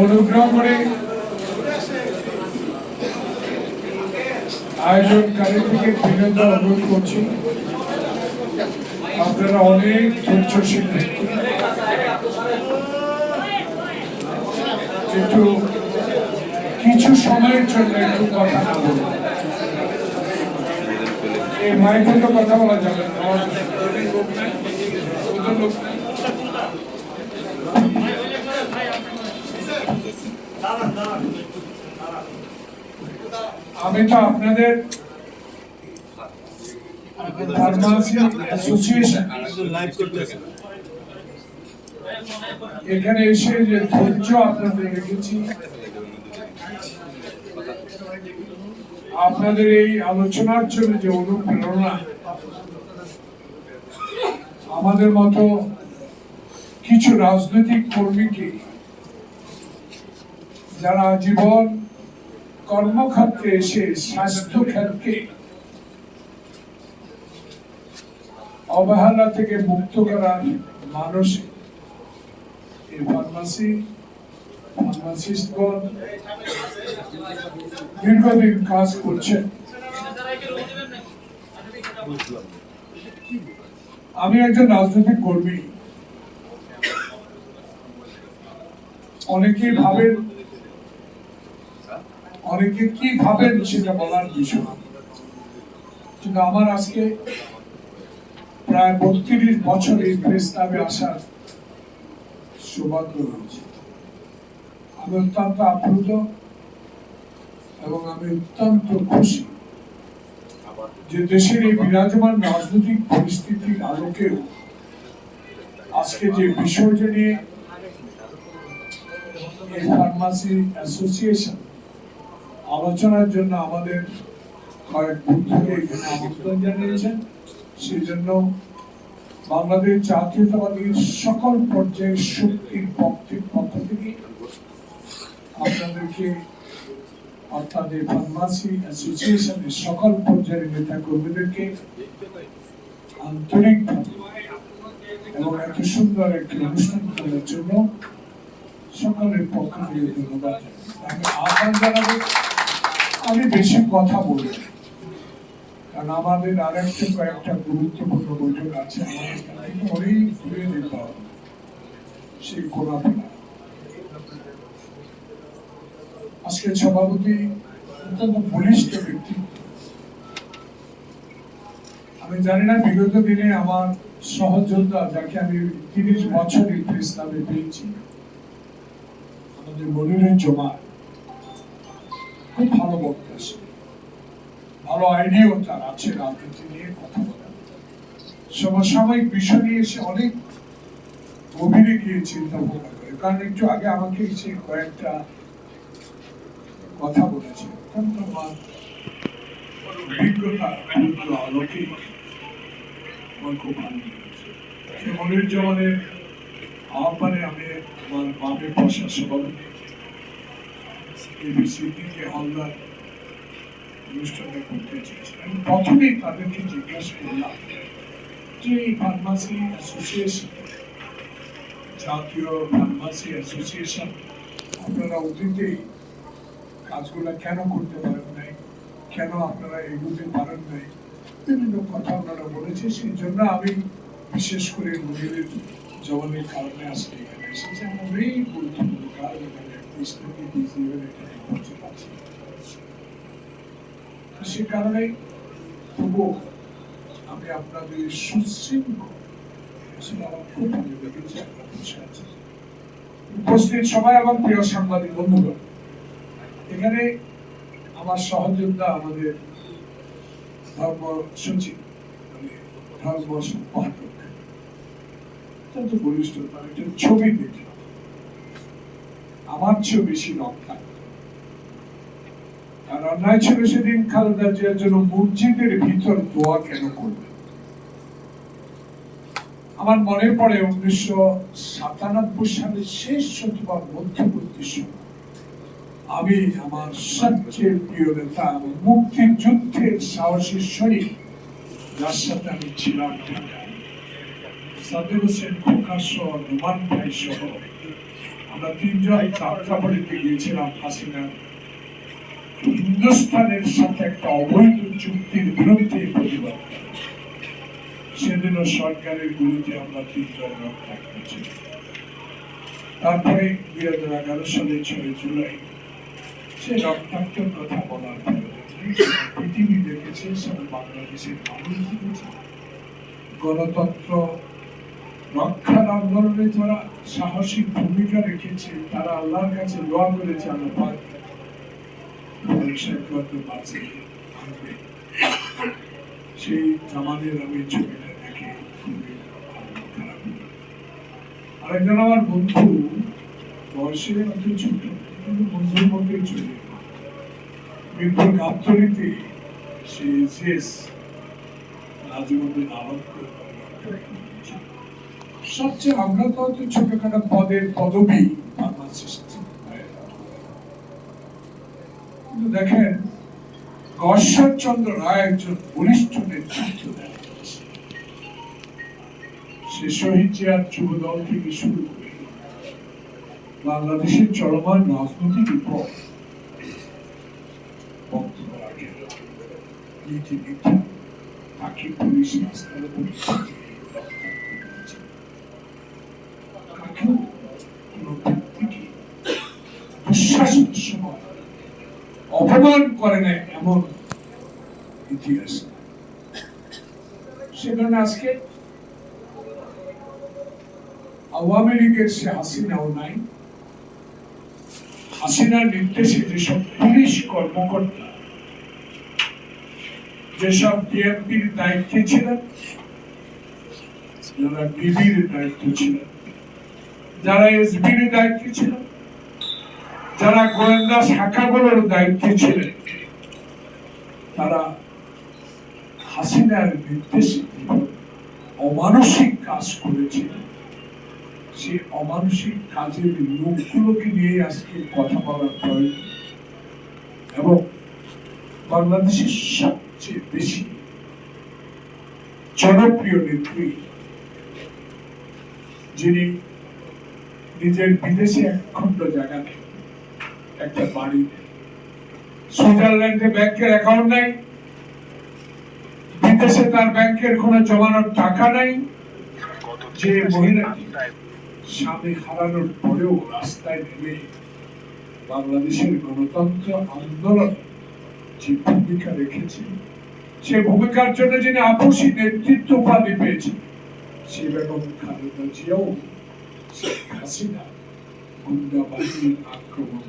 অনুগ্রহ করে আয়োজনকারী থেকে বিনোদ অনুরোধ করছি। আপনারা অনেক ধৈর্যশীল ব্যক্তি একটু কিছু সময়ের জন্য একটু কথা না বলুন। এই মাইকে তো কথা বলা যাবে না আমার লোক নাই, ওদের লোক নাই। আমি তো আপনাদের এখানে এসে যে ধৈর্য আপনাদের রেখেছি, আপনাদের এই আলোচনার জন্য যে অনুপ্রেরণা, আমাদের মতো কিছু রাজনৈতিক কর্মীকে যারা জীবন কর্মক্ষেত্রে এসে স্বাস্থ্য ক্ষেত্রকে অবহেলা থেকে মুক্ত করার মানসিক এই ফার্মাসি ফার্মাসিস্টগণ দীর্ঘদিন কাজ করছেন আমি একজন রাজনৈতিক কর্মী। অনেকেই ভাবেন অনেকে কি ভাবেন সেটা বলার বিষয় কিন্তু আমার আজকে প্রায় বত্রিশ বছর এই প্রেস আসার সৌভাগ্য আমি অত্যন্ত আপ্লুত এবং আমি অত্যন্ত খুশি যে দেশের এই বিরাজমান রাজনৈতিক পরিস্থিতির আলোকেও আজকে যে বিষয়টা নিয়ে এই ফার্মাসি অ্যাসোসিয়েশন আলোচনার জন্য আমাদের কয়েক বন্ধুকে এখানে আমন্ত্রণ জানিয়েছেন। সেই জন্য বাংলাদেশ জাতীয়তাবাদীর সকল পর্যায়ের শক্তির পক্ষের পক্ষ থেকে আপনাদেরকে অর্থাৎ এই ফার্মাসি অ্যাসোসিয়েশনের সকল পর্যায়ের নেতা কর্মীদেরকে আন্তরিক এবং এত সুন্দর একটি অনুষ্ঠান করার জন্য সকলের পক্ষ থেকে ধন্যবাদ আমি আহ্বান জানাব আমি বেশি কথা বলব না। কারণ আমাদের আর একটা কয়েকটা গুরুত্বপূর্ণ বৈঠক আছে, আমাদের দূরে যেতে হবে। সেই কোনাপাড়া আজকে সভাপতি অত্যন্ত বলিষ্ঠ ব্যক্তি। আমি জানি না, বিগত দিনে আমার সহযোদ্ধা যাকে আমি তিরিশ বছর প্রেস ক্লাবে পেয়েছি, আমাদের মনিরুল জমা। খুব ভালো বক্তা সে। ভালো আইডিয়াও তার আছে, রাজনীতি নিয়ে কথা বলা সমসাময়িক বিষয় নিয়ে এসে অনেক গভীরে গিয়ে চিন্তা ভাবনা করে। কারণ একটু আগে আমাকে এসে কয়েকটা কথা বলেছে। অত্যন্ত অভিজ্ঞতা আলোকে আমার খুব ভালো লেগেছে। সে মনির জওয়ানের আহ্বানে আমি আমার বামে বসা সভাপতি অনুষ্ঠানটা করতে চেয়েছি। আমি তাদেরকে জিজ্ঞাসা করলাম যে এই ফার্মাসি অ্যাসোসিয়েশন জাতীয় ফার্মাসি অ্যাসোসিয়েশন আপনারা অতীতেই কাজগুলো কেন করতে পারেন নাই? কেন আপনারা এগুতে পারেন নাই? বিভিন্ন কথা আপনারা বলেছে সেই জন্য আমি বিশেষ করে মহিলাদের জবানের কারণে আজকে এখানে এসেছি। আমার সে কারণে তবুও আমি আপনাদের। উপস্থিত সবাই আমার প্রিয় সাংবাদিক বন্ধুগণ, এখানে আমার সহযোদ্ধা আমাদের ধর্ম সচিব মানে ধর্ম সম্পাদক অত্যন্ত বলিষ্ঠ, তার ছবি দেখলাম আমার চেয়েও বেশি রক্ষা। আর অন্যায় ছিল সেদিন খালেদা জিয়ার জন্য মসজিদের ভিতর দোয়া কেন করবে আমার মনে পড়ে উনিশশো সাতানব্বই সালের শেষ অথবা মধ্যবর্তী সময়। আমি আমার সবচেয়ে প্রিয় নেতা এবং মুক্তিযুদ্ধের সাহসী সৈনিক যার সাথে আমি ছিলাম। সাদেক হোসেন প্রকাশ নোমান ভাই সহ আমরা তিনজন যাত্রাবাড়িতে গিয়েছিলাম হাসিনা হিন্দুস্তানের সাথে একটা অবৈধ চুক্তির বিরুদ্ধে প্রতিবাদ। সেদিনও সরকারের গুলিতে আমরা তিনজন রক্ষা করেছি। তারপরে দুই হাজার এগারো সালে ছয় জুলাই, সে রক্তাক্তের কথা বলার পৃথিবী দেখেছে সেটা বাংলাদেশের মানুষ দেখেছে। গণতন্ত্র রক্ষার আন্দোলনে যারা সাহসিক ভূমিকা রেখেছে তারা আল্লাহর কাছে দোয়া করেছে আল্লাহ পাক সেই জামানের আমি ছবিটা দেখে আরেকজন আমার বন্ধু, বয়সে অত ছোট, কিন্তু বন্ধুর মধ্যেই চলে। মিরপুর গাবতলিতে সে আলম করে রক্ষা সবচেয়ে আমরা তো হয়তো ছোটখাটো পদের পদবি ফার্মাসিস্ট কিন্তু দেখেন ঈশ্বরচন্দ্র রায় একজন বলিষ্ঠ নেতৃত্ব দেন সে শহীদ জিয়ার যুব দল থেকে শুরু করে বাংলাদেশের চলমান রাজনৈতিক বক্তব্য রাখেন নীতি মিথ্যা তাকে পুলিশ রাস্তার উপর সময় অপমান করে না এমন ইতিহাস নেই। সে কারণে আজকে আওয়ামী লীগের সে হাসিনাও নাই হাসিনার নির্দেশে যেসব পুলিশ কর্মকর্তা, যেসব বিএনপির দায়িত্বে ছিলেন, যারা বিবির দায়িত্ব ছিলেন, যারা এসবির দায়িত্বে ছিলেন যারা গোয়েন্দা শাখাগুলোর দায়িত্বে ছিলেন, তারা হাসিনার নির্দেশে অমানসিক কাজ করেছিলেন সেই অমানসিক কাজের লোকগুলোকে নিয়ে আজকে কথা বলার প্রয়োজন এবং বাংলাদেশের সবচেয়ে বেশি জনপ্রিয় নেত্রী, যিনি নিজের বিদেশে এক খণ্ড জায়গাতে একটা বাড়ি। সুইজারল্যান্ডে ব্যাংকের অ্যাকাউন্ট নাই। বিদেশে তার ব্যাংকের কোনো জমানোর টাকা নাই। যে মহিলাটি স্বামী হারানোর পরেও রাস্তায় নেমে বাংলাদেশের গণতন্ত্র আন্দোলন যে ভূমিকা রেখেছে, সে ভূমিকার জন্য যিনি আপসী নেতৃত্ব উপাধি পেয়েছেন, সে বেগম খালেদা জিয়াও শেখ হাসিনা গুন্ডা বাহিনীর আক্রমণ